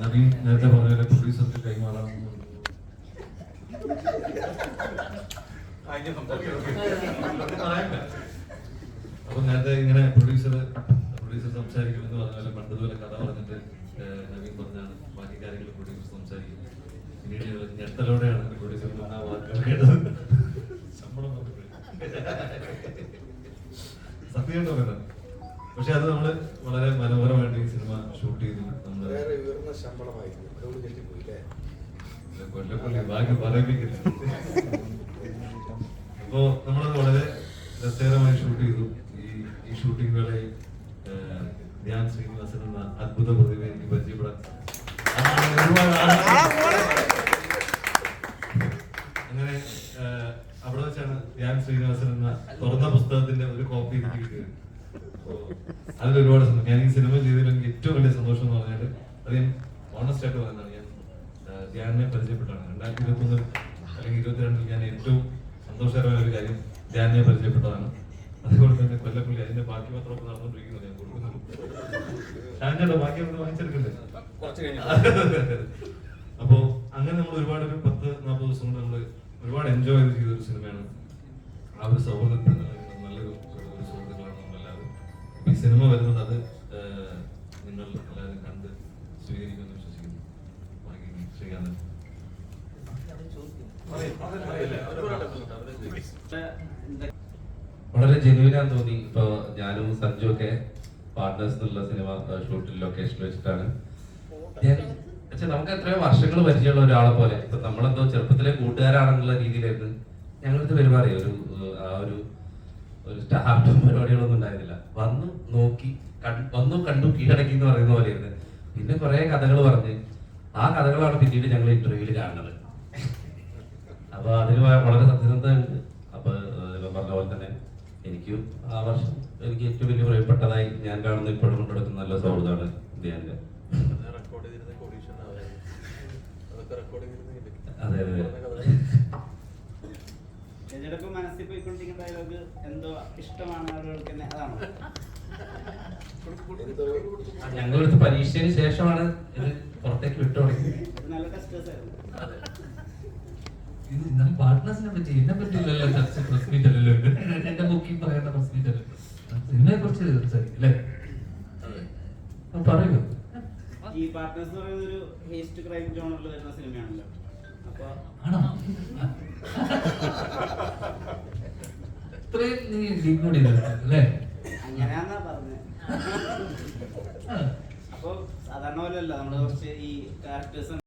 നവീൻ നേരത്തെ പറഞ്ഞ പോലെ പ്രൊഡ്യൂസർക്ക് കൈമാറാൻ അപ്പൊ നേരത്തെ ഇങ്ങനെ പ്രൊഡ്യൂസർ പ്രൊഡ്യൂസർ സംസാരിക്കുമെന്ന് പറഞ്ഞ പോലെ പണ്ടതുപോലെ കഥ പറഞ്ഞിട്ട് നവീൻ പറഞ്ഞാണ് ബാക്കി കാര്യങ്ങൾ പ്രൊഡ്യൂസർ സംസാരിക്കുന്നത് പിന്നീട് ഞെട്ടലോടെയാണ് പ്രൊഡ്യൂസർ ആ വാക്കുകൾ കേട്ടത്. ശമ്പളം. സത്യമായിട്ട് പറയുന്നത് പക്ഷെ അത് നമ്മൾ വളരെ മനോഹരമായിട്ട് ഈ സിനിമ ഷൂട്ട് ചെയ്തു. നമ്മൾ വേറെ ഉയർന്ന ശമ്പളമായിരുന്നു. അതുകൊണ്ട് ഞെട്ടിപ്പോയില്ലേ? കൊല്ലപ്പള്ളി ബാക്കി പറയിപ്പിക്കില്ല അപ്പോ നമ്മളത് വളരെ രസകരമായി ഷൂട്ട് ചെയ്തു. ഈ ഈ ഷൂട്ടിംഗ് വേളയിൽ ധ്യാൻ ശ്രീനിവാസൻ എന്ന അത്ഭുത പ്രതിഭ എനിക്ക് പരിചയപ്പെടാൻ അങ്ങനെ അവിടെ വെച്ചാണ് ധ്യാൻ ശ്രീനിവാസൻ എന്ന തുറന്ന പുസ്തകത്തിന്റെ ഒരു കോപ്പി എനിക്ക് കിട്ടിയത്. അതിൽ ഒരുപാട് സന്തോഷം. ഞാൻ ഈ സിനിമ ചെയ്തതിൽ ഏറ്റവും വലിയ സന്തോഷം എന്ന് പറഞ്ഞാൽ അത് ഞാൻ ഓണസ്റ്റ് ആയിട്ട് പറയുന്നതാണ്. ഞാൻ ധ്യാനെ പരിചയപ്പെട്ടാണ് രണ്ടായിരത്തി ഇരുപത്തി ഒന്നിൽ അല്ലെങ്കിൽ ഇരുപത്തിരണ്ടിൽ ഞാൻ ഏറ്റവും സന്തോഷകരമായ ഒരു കാര്യം ധ്യാനെ പരിചയപ്പെട്ടതാണ്. അതുപോലെ തന്നെ കൊല്ലപ്പള്ളി അതിന്റെ ബാക്കി പത്രമൊക്കെ നടന്നുകൊണ്ടിരിക്കുന്നത് ഞാൻ കൊടുക്കുന്നു ഷാൻചേട്ടാ ബാക്കി പത്രം വാങ്ങിച്ചെടുക്കണ്ടേ? അപ്പോ അങ്ങനെ നമ്മൾ ഒരുപാട് ഒരു പത്ത് നാൽപ്പത് ദിവസം കൊണ്ട് നമ്മൾ ഒരുപാട് എൻജോയ് ചെയ്ത് ഒരു സിനിമയാണ് ആ ഒരു സൗഹൃദത്തിൽ നല്ലൊരു സുഹൃത്തുക്കളാണ് ഈ സിനിമ വരുന്നത് അത് നിങ്ങൾ എല്ലാവരും കണ്ട് സ്വീകരിക്കുമെന്ന് വിശ്വസിക്കുന്നു. വളരെ ജെന്യൂനാന്ന് തോന്നി. ഇപ്പൊ ഞാനും സഞ്ജു ഒക്കെ പാർട്ട്നേഴ്സ് എന്നുള്ള സിനിമ ഷൂട്ടിൽ ലൊക്കേഷനിൽ വെച്ചിട്ടാണ്. പക്ഷെ നമുക്ക് എത്രയോ വർഷങ്ങൾ പരിചയമുള്ള ഒരാളെ പോലെ. ഇപ്പൊ നമ്മളെന്തോ ചെറുപ്പത്തിലെ കൂട്ടുകാരാണെന്നുള്ള രീതിയിലായിരുന്നു. ഞങ്ങളിത് പെരുമാറിയ ഒരു ആ ഒരു ഒരു സ്റ്റാർട്ടും പരിപാടികളൊന്നും ഉണ്ടായിരുന്നില്ല. വന്ന് നോക്കി വന്നു കണ്ടു കീഴടക്കി എന്ന് പറയുന്ന പോലെയായിരുന്നു പിന്നെ കുറെ കഥകൾ പറഞ്ഞ് ആ കഥകളാണ് പിന്നീട് ഞങ്ങൾ ഇന്റർവ്യൂവിൽ കാണുന്നത്. അപ്പൊ അതിൽ വളരെ സത്യസന്ധതയുണ്ട്. അപ്പൊ ഏഹ് ഇവൻ പറഞ്ഞ പോലെ തന്നെ എനിക്കും ആ വർഷം എനിക്ക് ഏറ്റവും വലിയ പ്രിയപ്പെട്ടതായി ഞാൻ കാണുന്ന ഇപ്പോഴും കൊണ്ടെടുക്കുന്ന നല്ല സൗഹൃദമാണ് ഇന്ത്യന്റെ. അതെ അതെ, ചേച്ചിയുടെ മനസ്സിൽ പോയിക്കൊണ്ടിരിക്കുന്ന ഡയലോഗ് എന്തോ ഇഷ്ടമാണ് ആളുകൾക്ക് തന്നെ അതാണോ? ഞങ്ങളെടുത്ത് പരീക്ഷയ്ക്ക് ശേഷമാണ് ഇത് പുറത്തേക്ക് വിട്ടു തുടങ്ങിയത്. നല്ല ടെസ്റ്റേഴ്സ് ആയിരുന്നു. ഇത് പാർട്ട്നേഴ്സിനെ പറ്റി എന്നെ പറ്റിയില്ലല്ലോ ചർച്ച പ്രസ് മീറ്റ് അല്ലല്ലോ. എന്റെ ബുക്കിംഗ് പറയുന്ന പ്രസ് മീറ്റ് അല്ലേ? സിനിമയെ കുറിച്ച് സംസാരിക്കും അല്ലേ? പറയൂ. ഈ പാർട്ട്നേഴ്സ് എന്ന് പറയുന്നത് ഒരു ഹേസ്റ്റ് ക്രൈം ജോണറിൽ വരുന്ന സിനിമയാണല്ലോ. അപ്പൊ ആണോ? ഇത്രയും നീ അല്ലേ അങ്ങനെയാന്നാ പറഞ്ഞത്. അപ്പൊ സാധാരണ പോലെയല്ല നമ്മൾ കുറച്ച് ഈ ക്യാരക്ടേഴ്സ്